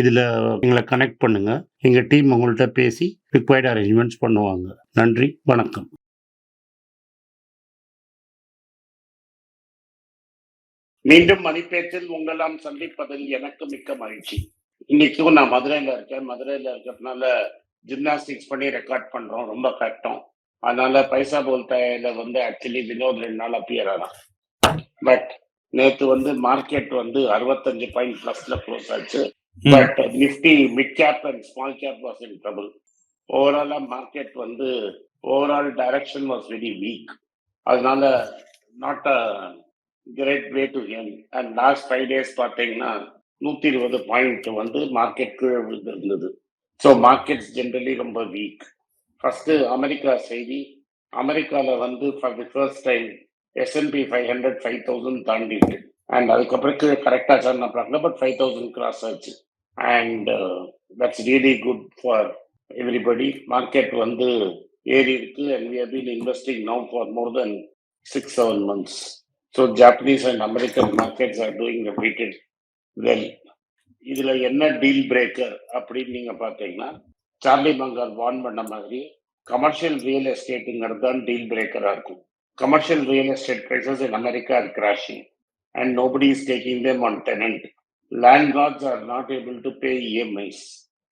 இதில் எங்களை கனெக்ட் பண்ணுங்கள் எங்கள் டீம் உங்கள்கிட்ட பேசி ரிக்வயர்ட் அரேஞ்ச்மெண்ட்ஸ் பண்ணுவாங்க. நன்றி வணக்கம். மீண்டும் மணிப்பேச்சில் உங்களாம் சந்திப்பதில் எனக்கு மிக்க மகிழ்ச்சி. இன்னைக்கும் நான் மதுரையில் இருக்கேன். மதுரையில் இருக்கிறதுனால ஜிம்னாஸ்டிக்ஸ் பண்ணி ரெக்கார்ட் பண்ணுறோம் ரொம்ப கட்டம் அதனால பைசா போல் தயாரில வந்து ஆக்சுவலி வினோத் ரெண்டு நாள் அப்பியர் ஆனான் பட் நேற்று வந்து மார்க்கெட் வந்து அறுபத்தஞ்சு பாயிண்ட் ப்ளஸ்ல க்ளோஸ் ஆச்சு. But Nifty mid cap and small cap was in trouble ஓவராலா மார்க்கெட் வந்து overall direction was very weak அதனால not a great way to hem and last five days பார்த்தீங்கன்னா நூற்றி இருபது பாயிண்ட் வந்து மார்க்கெட் கீழே விழுந்திருந்தது. ஸோ மார்க்கெட்ஸ் ஜென்ரலி ரொம்ப வீக் ஃபர்ஸ்ட் அமெரிக்கா செய்தி. அமெரிக்காவில் வந்து for the first time S&P five hundred five thousand தாண்டிட்டு. And அதுக்கப்புறம் கீழே கரெக்டாக சார்னா பார்க்கல பட் ஃபைவ் தௌசண்ட் கிராஸ் ஆச்சு and that's really good for everybody market வந்து ஏறி இருக்கு and we been investing now for more than six seven months so Japanese and American markets are doing repeated well இதில் என்ன deal breaker அப்படின்னு நீங்கள் பார்த்தீங்கன்னா Charlie Munger warn பண்ண மாதிரி கமர்ஷியல் ரியல் எஸ்டேட்டுங்கிறது தான் டீல் பிரேக்கராக இருக்கும். Commercial real estate prices in America are crashing and nobody is taking them on tenant. Landlords are not able to pay EMIs.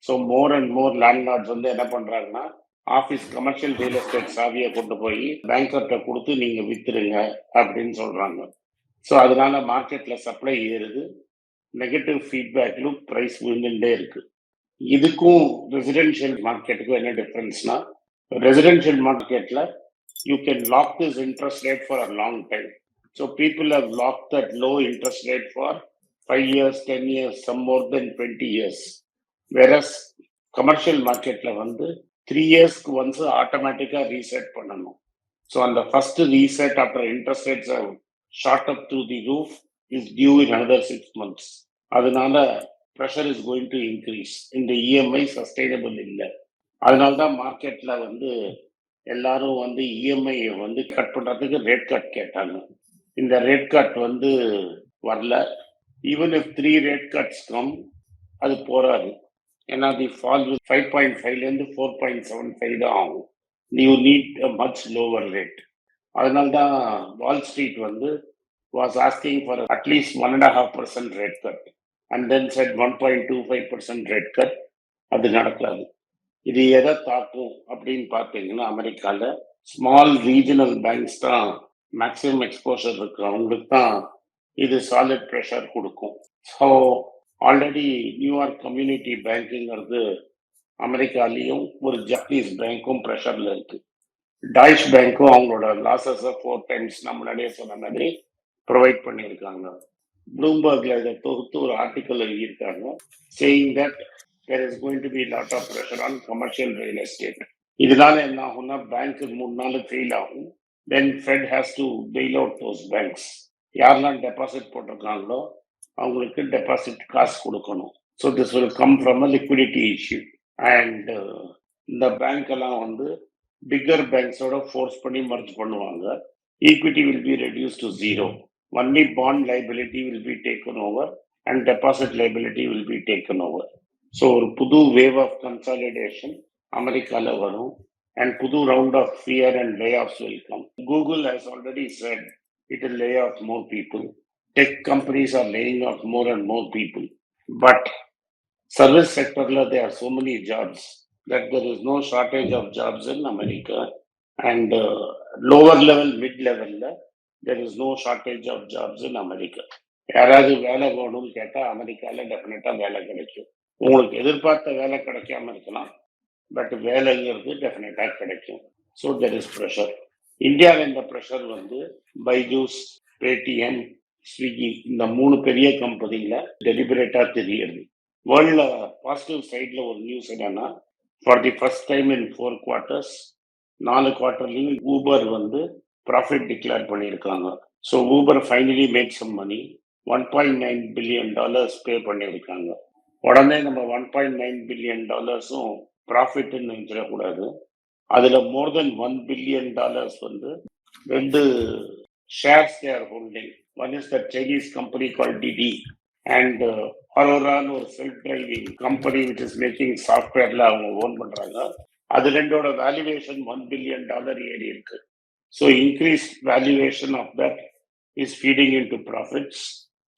So more and more landlords வந்து என்ன பண்ணுறாங்கன்னா office commercial real estate சாவியை கொண்டு போய் பேங்கர்கிட்ட கொடுத்து நீங்கள் வித்துருங்க அப்படின்னு சொல்கிறாங்க ஸோ அதனால மார்க்கெட்டில் சப்ளை ஏறுது நெகட்டிவ் ஃபீட்பேக்லும் ப்ரைஸ் விழுந்துட்டே இருக்குது இதுக்கும் ரெசிடென்ஷியல் மார்க்கெட்டுக்கும் என்ன டிஃப்ரென்ஸ்னா ரெசிடென்ஷியல் மார்க்கெட்டில் you can lock this interest rate for a long time so people have lock that low interest rate for five years ten years some more than twenty years Whereas commercial மார்க்கெட்ல வந்து three இயர்ஸ்க்கு once ஆட்டோமேட்டிக்காக reset பண்ணணும். So அந்த first reset after interest rates shot up to the roof is due in another six months அதனால pressure is going to increase இந்த EMI sustainable இல்லை. அதனால தான் மார்க்கெட்டில் வந்து எல்லாரும் வந்து இஎம்ஐ வந்து கட் பண்ணுறதுக்கு ரேட் கட் கேட்டாங்க. இந்த ரேட் கட் வந்து வரல. Even if three rate cuts come அது போறாது. ஏன்னா தி ஃபால் ஃபைவ் பாயிண்ட் ஃபைவ்லேருந்து ஃபோர் பாயிண்ட் செவன் ஃபைவ் தான் ஆகும். You need much lower rate அதனால தான் வால் ஸ்ட்ரீட் வந்து was asking for at least one and half percent rate cut and then said one point two five percent rate cut அது நடக்காது. இது எதை தாக்கும் அப்படின்னு பார்த்தீங்கன்னா அமெரிக்காவில் ஸ்மால் ரீஜனல் பேங்க்ஸ் தான் மேக்ஸிமம் எக்ஸ்போசர் இருக்கிறவங்களுக்கு தான் இது சாலிட் ப்ரெஷர் கொடுக்கும். ஸோ ஆல்ரெடி நியூயார்க் கம்யூனிட்டி பேங்க்குங்கிறது அமெரிக்காலேயும் ஒரு ஜப்பனீஸ் பேங்க்கும் ப்ரெஷரில் இருக்கு. டாய்ஷ் பேங்க்கும் அவங்களோட லாசஸை ஃபோர் டைம்ஸ் நான் முன்னாடியே சொன்ன மாதிரி ப்ரொவைட் பண்ணியிருக்காங்க. ப்ளூம்பர்க்ல இதை தொகுத்து ஒரு ஆர்டிக்கல் எழுதியிருக்காங்க saying that there is going to be lot of pressure on commercial real estate இதனால என்ன ஆகும்னா பேங்க் மூணு நாள் ஃபெயில் ஆகும். Then Fed has to bail out those banks யாரெல்லாம் டெபாசிட் போட்டிருக்காங்களோ அவங்களுக்கு டெபாசிட் காசு கொடுக்கணும். So this will come from a liquidity issue and இந்த பேங்க் எல்லாம் வந்து பிக்கர் பேங்க்ஸோட ஃபோர்ஸ் பண்ணி மர்ஜ் பண்ணுவாங்க. Equity will be reduce to zero only bond liability will be taken over and deposit liability will be taken over so ஒரு புது wave of consolidation அமெரிக்காவில் வரும். அண்ட் புது round of fear and layoffs will come Google has already set it will lay off more people tech companies are laying off more and more people but service செக்டர்ல they are so many jobs that there is no shortage of jobs in America and lower level mid லெவல்ல there is no shortage of jobs in America யாராவது வேலை வேணும்னு கேட்டால் அமெரிக்காவில் டெஃபினட்டாக வேலை கிடைக்கும் உங்களுக்கு எதிர்பார்த்த வேலை கிடைக்காம இருக்கலாம் பட் வேலைங்கிறது டெஃபினட்டாக கிடைக்கும். ஸோ தெர் இஸ் ப்ரெஷர் இந்தியாவில் இந்த ப்ரெஷர் வந்து பைஜூஸ் பேடிஎம் ஸ்விக்கி இந்த மூணு பெரிய கம்பெனியில் டெலிபரேட்டாக தெரியுது. வேர்ல்டில் பாசிட்டிவ் சைடில் ஒரு நியூஸ் என்னன்னா for the first time in four quarters நாலு குவார்ட்டர்லையும் ஊபர் வந்து ப்ராஃபிட் டிக்ளேர் பண்ணியிருக்காங்க. So Uber finally make some money one point nine billion dollars pay பண்ணியிருக்காங்க. உடனே நம்ம ஒன் பாயிண்ட் நைன் பில்லியன் டாலர்ஸும் ப்ராஃபிட்னு நினைச்சிடக்கூடாது அதில் more than one billion dollars வந்து ரெண்டு shares their holding one is the Chinese company call DD and அரோரான்னு ஒரு self driving company which is making சாஃப்ட்வேர்ல அவங்க ஓன் பண்றாங்க. அது ரெண்டோட வேல்யூவேஷன் ஒன் பில்லியன் டாலர் ஏறி இருக்கு. So increase valuation of that is feeding in to profits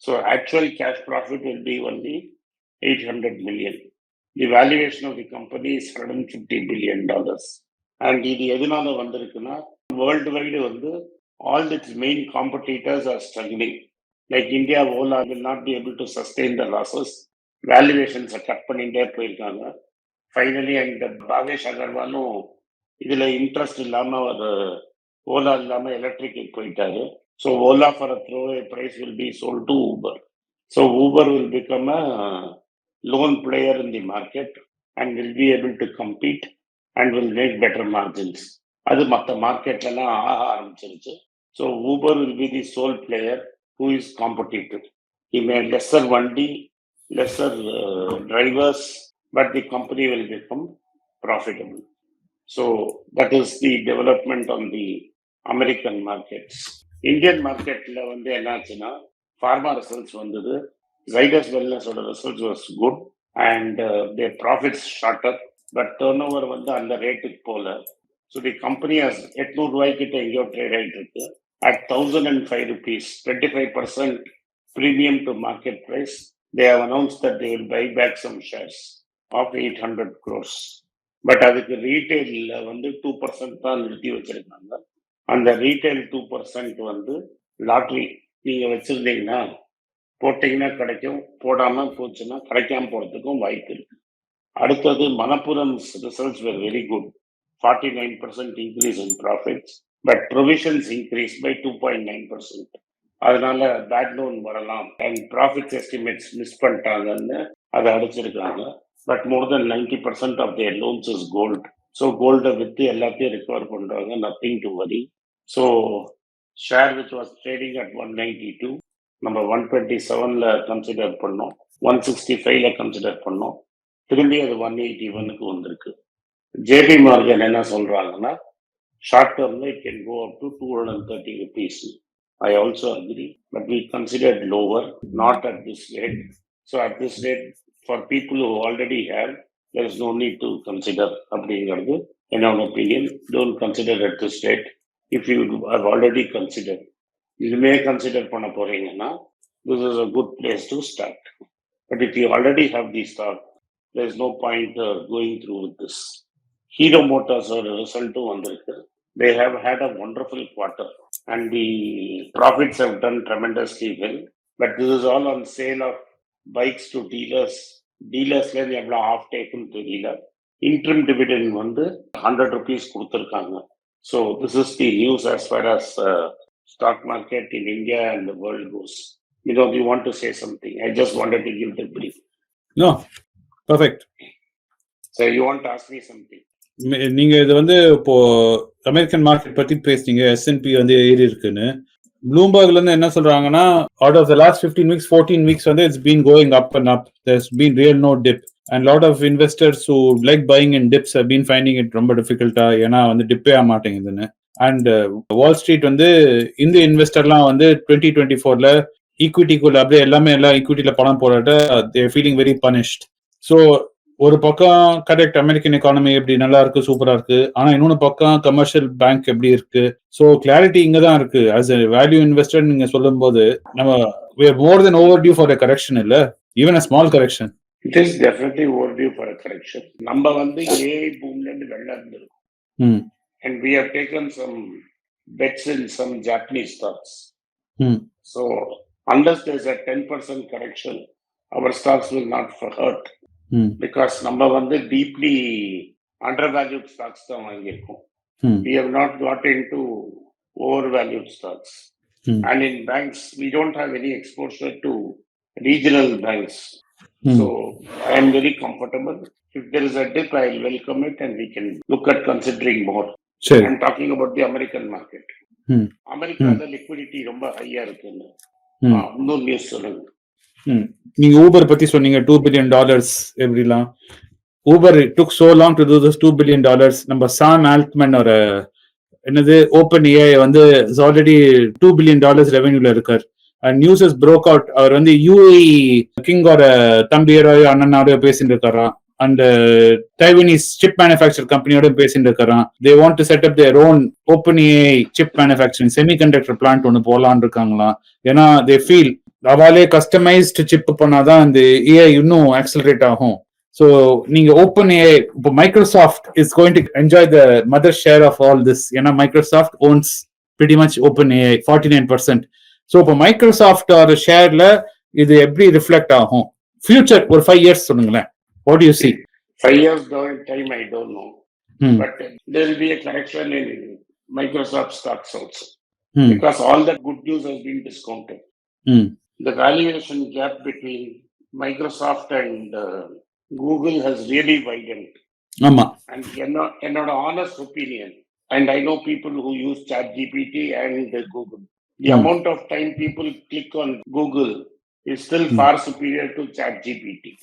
so actual cash profit will be only eight hundred million the valuation of the company is hundred fifty billion dollars and இது எதனால வந்திருக்குன்னா world wide வந்து all its main competitors are struggling like India Ola will not be able to sustain the losses வேல்யூவேஷன்ஸை cut பண்ணிட்டே போயிருக்காங்க. Finally and பாகேஷ் அகர்வாலும் இதில் interest இல்லாமல் ஒரு ஓலா இல்லாமல் எலக்ட்ரிக்கு போயிட்டாரு. So Ola for a throw price will be sold to Uber so Uber will become a lone player in the market and will be able to compete and will make better margins. அது மற்ற மார்க்கெட்லாம் ஆக ஆரம்பிச்சிருச்சு so Uber will be the sole player who is competitive it may lesser வண்டி lesser drivers but the company will become profitable so that is the development on the American market Indian மார்க்கெட்டில் வந்து என்னாச்சுன்னா pharma results வந்தது Zydus வெல்னஸோட results was good and they profits shot up but turn over வந்து அந்த ரேட்டுக்கு போல so the company எட்நூறு ரூபாய்க்கிட்ட எங்கேயோ ட்ரேட் ஆகிட்டு இருக்கு at thousand and five rupees twenty five percent premium to market price. They have announced that they will buy back some shares of 800 crores. But அதுக்கு ரீட்டைலில் வந்து டூ பர்சன்ட் தான் நிறுத்தி வச்சிருக்காங்க அந்த ரீட்டைல் டூ பர்சன்ட் வந்து லாட்ரி நீங்கள் வச்சுருந்தீங்கன்னா போட்டீங்கன்னா கிடைக்கும். போடாம போச்சுன்னா கிடைக்காம போறதுக்கும் வாய்ப்பு இருக்கு. அடுத்தது Manappuram results were very good forty nine percent increase in profits but provisions increase by two point nine percent அதனால பேட் லோன் வரலாம். அண்ட் ப்ராஃபிட்ஸ் எஸ்டிமேட்ஸ் மிஸ் பண்ணிட்டாங்கன்னு அதை அடிச்சிருக்காங்க. But more than ninety percent of their loans is gold so கோல்டை விற்று எல்லாத்தையும் recover பண்ணுறாங்க nothing to worry so share which was trading at one ninety two நம்ம ஒன் டுவெண்ட்டி செவனில் கன்சிடர் பண்ணோம் ஒன் சிக்ஸ்டி ஃபைவ்ல கன்சிடர் பண்ணோம் திரும்பி அது ஒன் எயிட்டி ஒனுக்கு வந்திருக்கு ஜேபி மார்கன் என்ன சொல்றாங்கன்னா short term it can go up to 230 rupees. I also agree, but we considered lower, not at this rate. So at this rate, for people who already have, there is no need to consider அப்படிங்கிறது என்னோட opinion. Don't consider at this rate. If you have already considered, இதுமே consider பண்ண போறீங்கன்னா this is a good place to start. But if you already have the stock, there is no point uh, going through with this. Hero Motors ஒரு ரிசல்ட்டும் வந்திருக்கு they have had a wonderful quarter and the profits have done tremendously well. But this is all on sale of bikes to dealers. டீலர்ஸ்ல இருந்து எவ்வளோ of டேக்குன்னு தெரியல interim dividend வந்து hundred rupees கொடுத்துருக்காங்க so this is the news as far stock market in India and world goes You you want to say something? I just wanted to give the brief. No, perfect. So you want to ask me something? நீங்க இது வந்து இப்போ American market பத்தி பேசுனீங்க SNP வந்து ஏறி இருக்குன்னு ப்ளூம்பர்க்ல இருந்து என்ன சொல்றாங்கன்னா out of the last fifteen weeks fourteen weeks வந்து it's been going up and up there's been real no dip and lot of investors who like buying in dips been finding it ரொம்ப டிஃபிகல்ட்டா ஏன்னா வந்து டிப்பே ஆக மாட்டேங்குதுன்னு and Wall Street வந்து இந்த இன்வெஸ்டர்லாம் வந்து டுவெண்ட்டி டுவெண்ட்டி ஃபோர்ல ஈக்விட்டிக்குள்ள அப்படியே எல்லாமே எல்லாம் ஈக்விட்டியில பணம் போடாட்ட they're feeling very punished so ஒரு பக்கம் கரெக்ட் அமெரிக்கன் எக்கானமி எப்படி நல்லா இருக்கு சூப்பரா இருக்கு. ஆனா இன்னொன்னு பக்கம் கமர்ஷியல் பேங்க் எப்படி இருக்கு. ஸோ கிளாரிட்டி இங்க தான் இருக்கு. ஆஸ் எ வேல்யூ இன்வெஸ்டர் நீங்க சொல்லும்போது நம்ம more than overdue for correction இல்ல? Even a small correction It is definitely overdue for a correction. நம்ம வந்து ஏஐ பூம்ல இருந்து வெளில இருந்திருக்கோம் ம். and we have taken some bets in some Japanese stocks. Hmm. So unless there's a 10% correction, our stocks will not hurt. Hmm. Because number one, the deeply undervalued stocks mm. We have not got into overvalued stocks. Hmm. And in banks, we don't have any exposure to regional banks. So I am very comfortable. If there is a dip, I'll welcome it and we can look at considering more. சரி. About the American market. Hmm. அமெரிக்கால liquidity ரொம்ப ஹையா. ஆ, இன்னொரு news சொல்லுங்க. நீங்க Uber பத்தி சொன்னீங்க two billion dollars எப்படிலாம்? Uber took so long to do this two billion dollars நம்ம சாம் ஆல்ட்மேன் ஒரு என்னது ஓப்பன் ஏஐ வந்து ஆல்ரெடி டூ பில்லியன் டாலர்ஸ் ரெவென்யூல இருக்கார். நியூஸஸ் broke அவுட் அவர் வந்து யூஏ கிங்கோட தம்பியரோட அண்ணனோட பேசிட்டு இருக்காராம். அண்ட் டைவனீஸ் சிப் மேனுஃபேக்சர் கம்பெனியோட பேசிட்டு இருக்கிறான் they want to set up their own OpenAI chip manufacturing semiconductor plant ஒன்று போலான்னு இருக்காங்களாம் ஏன்னா தே ஃபீல் அவாலே கஸ்டமைஸ்டு சிப் பண்ணாதான் அந்த ஏஐ இன்னும் ஆக்சலரேட் ஆகும். ஸோ நீங்க ஓப்பன் ஏஐ இப்போ Microsoft is going to enjoy the mother share of all this ஏன்னா Microsoft owns pretty much OpenAI forty nine percent so இப்போ மைக்ரோசாஃப்ட் ஆர் ஷேர்ல இது எப்படி ரிஃப்ளெக்ட் ஆகும்? ஃபியூச்சர் ஒரு ஃபைவ் இயர்ஸ் சொல்லுங்களேன். What do you see? Five years down time, I don't know. Hmm. But there will be a correction in Microsoft stocks also. Hmm. Because all the good news has been discounted. Hmm. The valuation gap between Microsoft and uh, Google has really widened. Amma. And cannot, cannot honest opinion, and I know people who use ChatGPT and uh, Google. The hmm. amount of time people click on Google is still hmm. far superior to ChatGPT.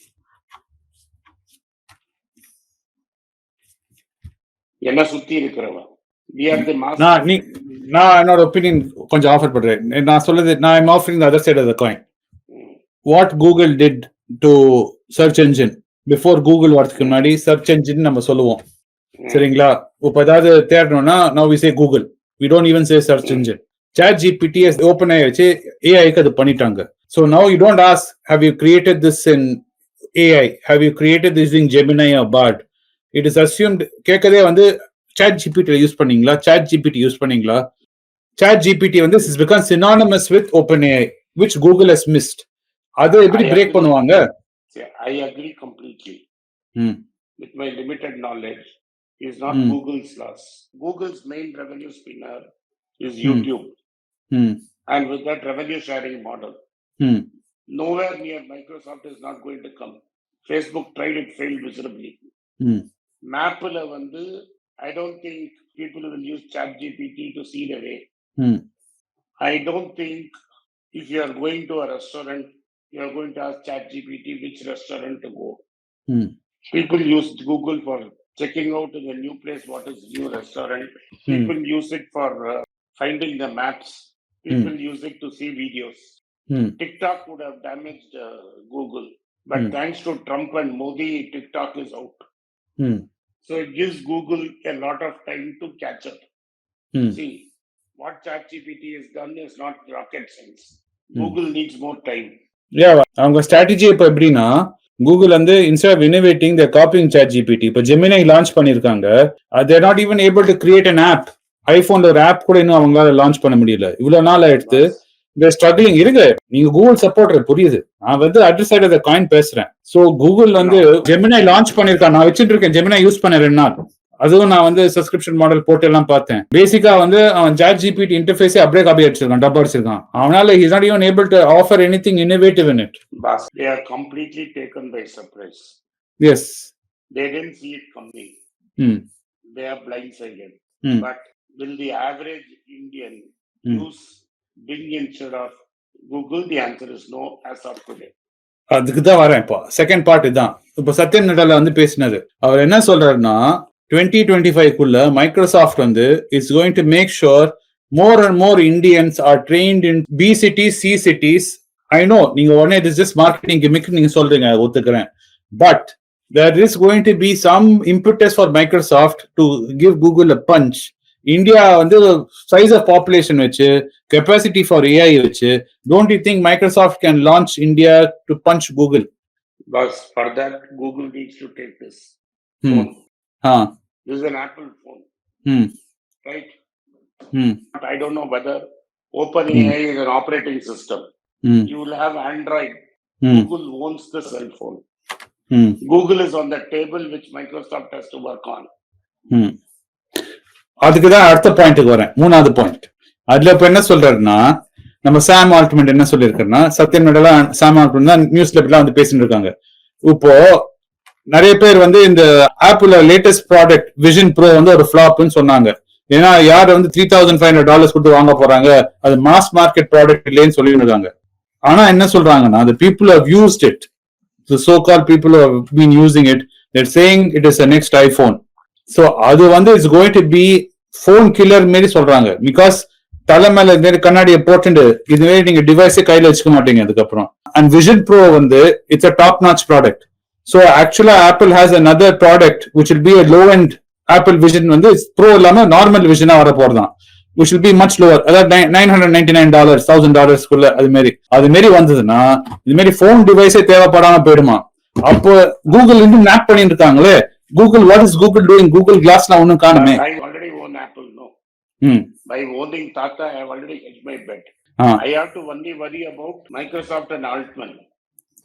என்ன சுத்தி இருக்கிறவன்? நான் நீ நான் என்னோட opinion கொஞ்சம் offer பண்றேன். நான் சொல்றது நான் I'm offering other side of coin. What Google did to search engine before Google வரதுக்கு முன்னாடி சர்ச் என்ஜின் நம்ம சொல்லுவோம். சரிங்களா? இப்போ ஏதாவது தேடணும்னா no we say Google we don't even say search engine ChatGPT open ஆகி வச்சு ஏஐக்கு அது பண்ணிட்டாங்க. So now you don't ask how you created this in AI how you created this in Gemini but it is assumed கேட்கதே வந்து chat GPT use பண்ணீங்களா chat GPT use பண்ணீங்களா chat GPT வந்து is become synonymous with OpenAI which Google has missed அதை எப்படி break. பண்ணுவாங்க See, I agree completely. Hmm. With my limited knowledge, is not Hmm. Google's loss. Google's main revenue spinner is Hmm. YouTube. ம் And with that revenue sharing model, ம் nowhere near Microsoft is not going to come. Facebook tried it, failed miserably. Hmm. Maple வந்து, I don't think people will use ChatGPT to see the way. Hmm. I don't think if you are going to a restaurant, you are going to ask ChatGPT which restaurant to go. Hmm. People use Google for checking out in a new place what is new restaurant. Hmm. People use it for uh, finding the maps. People use it to see videos. Hmm. TikTok would have damaged uh, Google, but Hmm. thanks to Trump and Modi, TikTok is out. Hmm. So it gives Google a lot of time to catch up. Hmm. See, what ChatGPT has done is not rocket science. Hmm. Google needs more time. Yeah, அவங்க strategy இப்போ எப்படின்னா Google வந்து instead of innovating the copying ChatGPT இப்போ ஜெமினை launch பண்ணிருக்காங்க they're not even able to create an app ஐபோன்ல ஒரு app கூட இன்னும் அவங்களால லான்ச் பண்ண முடியல இவ்வளவு நாள் எடுத்து ஸ்ட்ரகிளிங் இருக்கு. நீங்க கூகுள் சப்போர்ட்டர் புரியுது. நான் வந்து அட்ரு சைட் ஆஃப் காயின் பேசுறேன். சோ கூகுள் வந்து ஜெமினை லான்ச் பண்ணிருக்கான். நான் வச்சிட்டு இருக்கேன். ஜெமினை யூஸ் பண்ண ரெண்டு நாள். அதுவும் நான் வந்து சப்ஸ்கிரிப்ஷன் மாடல் போட்டு எல்லாம் பார்த்தேன் பேசிக்கா வந்து அவன் சாட் ஜிபிடி இன்டர்ஃபேஸே அப்படியே காப்பி அடிச்சிருக்கான். டப்பா அடிச்சிருக்கான். அவனால is not even able to offer any thing innovative in it they are completely taken by surprise. Yes They didn't see it coming. ம் They are blindsided. Hmm. But will the average Indian Hmm. Bing instead of Google the answer is no as of today அதுக்கு தான் வரேன் இப்போ. Second part இதுதான் இப்போ சத்யன் நடால வந்து பேசினது அவர் என்ன சொல்றாருன்னா டுவெண்ட்டி டுவெண்ட்டி ஃபைவ்க்குள்ள மைக்ரோசாஃப்ட் வந்து it's going to make sure more and more Indians are trained in B cities C cities I know நீங்க உடனே it is just marketing gimmick நீங்க சொல்றீங்க ஒத்துக்கிறேன். But there is going to be some impetus for Microsoft to give Google a punch India வந்து size of population வச்சு capacity for AI வச்சு don't you think Microsoft can launch India to punch Google Because for that, Google needs to take this Hmm. phone. Uh This is an Apple phone, ம் right? ம் But I don't know whether OpenAI is an operating system. ம் You will have Android. ம் Google owns the cell phone. ம் Google is on the table which Microsoft has to work on. ம் அதுக்கு தான் அடுத்த பாயிண்ட்டுக்கு வரேன். மூணாவது பாயிண்ட் அதுல இப்ப என்ன சொல்றாருன்னா நம்ம சாம் ஆல்ட்மெண்ட் என்ன சொல்லியிருக்கேன்னா சத்யன் மெடலா சாம் ஆல்ட்மெண்ட் தான் நியூஸ்ல இப்படிலாம் வந்து பேசிட்டு இருக்காங்க. இப்போ நிறைய பேர் வந்து இந்த Apple latest product Vision Pro வந்து ஒரு ஃபிளாப்னு சொன்னாங்க. ஏன்னா யார் வந்து three thousand five hundred dollars கொடுத்து வாங்க போறாங்க அது மாஸ் மார்க்கெட் ப்ராடக்ட் இல்லைன்னு சொல்லியிருக்காங்க ஆனா என்ன சொல்றாங்கன்னா அந்த people have used it so called people have been using it using saying it is next iPhone so அது வந்து it's going to be phone killer மாரி சொல்றாங்க. பிகாஸ் தலை மேல இந்த மாதிரி கண்ணாடியை போட்டுட்டு இது மாரி நீங்க டிவைஸே கையில வச்சுக்க மாட்டீங்க அதுக்கப்புறம். அண்ட் விஷன் ப்ரோ வந்து it's a top notch product so ஆக்சுவலா Apple has another product which will be a low Apple Vision வந்து ப்ரோ இல்லாம நார்மல் விஷனா வர போறதான் which will be much lower அதாவது nine hundred ninety nine dollars thousand டாலர்ஸ்க்குள்ள அது மாதிரி அது மாதிரி வந்ததுன்னா இது மாதிரி ஃபோன் டிவைஸே தேவைப்படாம போயிடுமா? அப்போ கூகுள் இன்னும் மேப் பண்ணிட்டு இருக்காங்களே. Google what is Google doing Google கிளாஸ்லாம் ஒன்னும் காணுமே I already own Apple, no. ம் By owning Tata, I have already hedged my bet. Ah. I have to only worry about Microsoft and Altman.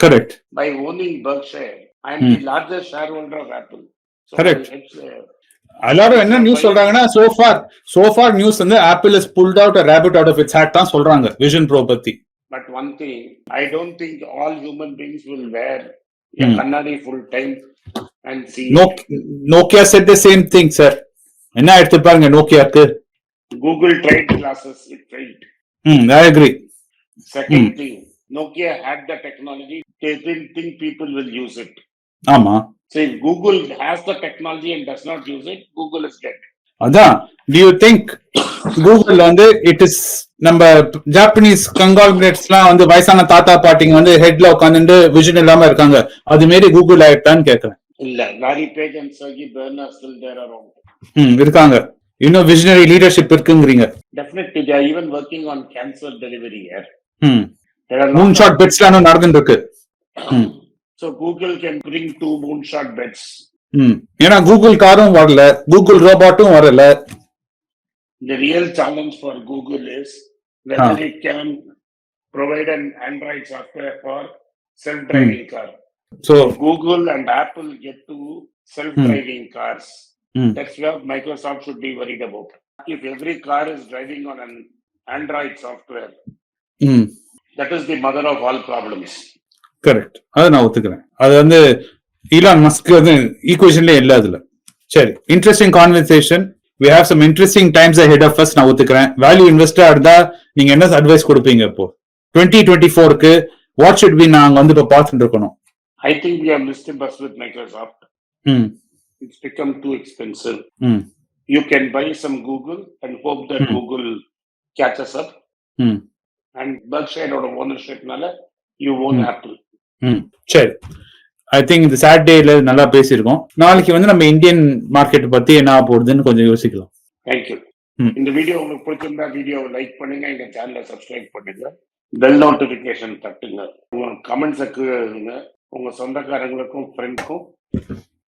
Correct By owning Berkshire, I am Hmm. the largest shareholder of Apple. So Correct. I hedge, uh, எல்லாரும் என்ன news சொல்றாங்கன்னா so far so far news வந்து Apple is pulled out rapid out of it's hate தான் சொல்றாங்க Vision Pro பத்தி I don't think all human beings will wear a Hmm. Kannadi full time and see. No Nokia said the same thing sir என்ன எடுத்து பாருங்க நோக்கியாக்கு Google tried glasses, it failed. Hmm I agree Second Hmm. thing, Nokia had the technology, they didn't think people will use it. ஆமா So if Google has the technology and does not use it, Google is dead. அதான் do you think Google வந்து it is நம்ம Japanese கங்கால்கிரேட்ஸ்லாம் வந்து வயசான தாத்தா பாட்டிங்க வந்து ஹெட்ல உட்காந்துட்டு விஷன் இல்லாம இருக்காங்க அது மாரி கூகுள் ஆயிட்டான்னு கேக்குறேன் Larry Page and Sergey Brin are still there around. ம் இருக்காங்க இன்னும் விஷனரி லீடர்ஷிப் இருக்குங்கிறீங்க Definitely, they are even working on cancer delivery here. Hmm There are moonshot பெட்ஸ்லாம் நடந்துட்டு இருக்கு ம் So Google can bring two moonshot bets. ம் ஏன்னா Google காரும் வரல கூகுள் ரோபாட்டும் வரல The real challenge for Google is whether Ah. it can provide an Android software for self-driving car. So Google and Apple get to self-driving cars. ம் That's where Microsoft should be worried about. If every car is driving on an Android software, ம் that is the mother of all problems. Correct அதை நான் ஒத்துக்கிறேன். அது வந்து Elon Musk வந்து ஈக்குவேஷன்லேயே இல்லை அதுல. சரி interesting conversation we have some interesting times head of first நான் ஒத்துக்கிறேன். வேல்யூ இன்வெஸ்டா இருந்தா நீங்க என்ன அட்வைஸ் கொடுப்பீங்க இப்போ? டுவெண்ட்டி டுவெண்ட்டி ஃபோருக்கு வாட் ஷுட் பி நாங்க வந்து இப்போ பார்த்துட்டு இருக்கணும்? I think we have missed a bus with Microsoft. ம் It's become too expensive. ம் You can buy some Google and hope that Hmm. Google catches up. Hmm. And Berkshire out of ownership, you own Hmm. Apple. ம் சரி I think இந்த சாட்டர்டேல நல்லா பேசியிருக்கோம் நாளைக்கு வந்து நம்ம இந்தியன் மார்க்கெட் பத்தி என்ன ஆக போகுதுன்னு கொஞ்சம் யோசிக்கலாம் Thank you. Hmm. இந்த வீடியோ உங்களுக்கு பிடிச்சிருந்தா வீடியோவை லைக் பண்ணுங்க எங்க சேனலை சப்ஸ்கிரைப் பண்ணுங்க பெல் நோட்டிபிகேஷன் தட்டுங்க உங்க கமெண்ட்ஸை கீழே உங்க சொந்தக்காரங்களுக்கும் ஃப்ரெண்ட்க்கும்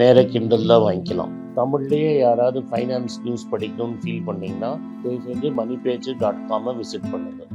நேராக கிண்டலில் வாங்கிக்கலாம். தமிழ்லேயே யாராவது ஃபைனான்ஸ் நியூஸ் படிக்கணும்னு ஃபீல் பண்ணீங்கன்னா தயவு செஞ்சு மணி பேஜ் டாட் காமை விசிட் பண்ணுங்கள்